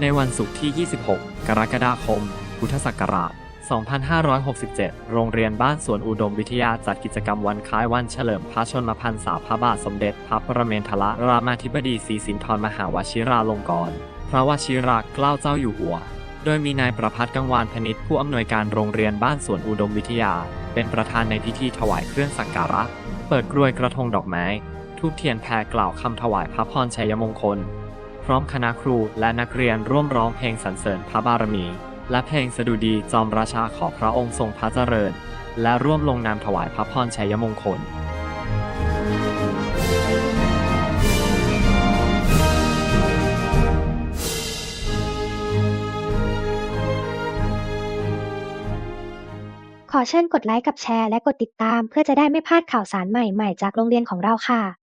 ในวันศุกร์ที่ 26 กรกฎาคม พุทธศักราช 2567 โรงเรียนบ้านสวนอุดมวิทยาจัดกิจกรรมวันคล้ายวันเฉลิมพระชนมพรรษาพระบาทสมเด็จพระประเมนทรรามาธิบดีศรีสินธรมหาวชิราลงกรณ์พระวชิราเกล้าเจ้าอยู่หัว โดยมีนายประพัฒน์กังวานพนิษฐ์ผู้อำนวยการโรงเรียนบ้านสวนอุดมวิทยา เป็นประธานในพิธีถวายเครื่องสักการะ เปิดกรวยกระทงดอกไม้ ทูบเทียนแพรกล่าวคำถวายพระพรชัยมงคล ร้อมคณะครูและนักเรียนร่วมร้องเพลงสรรเสริญพระบารมี และเพลงสดุดีจอมราชาขอพระองค์ทรงพระเจริญ และร่วมลงนามถวายพระพรชัยมงคลขอเชิญกดไลค์กับแชร์และกดติดตามเพื่อจะได้ไม่พลาดข่าวสารใหม่ ๆ จากโรงเรียนของเราค่ะ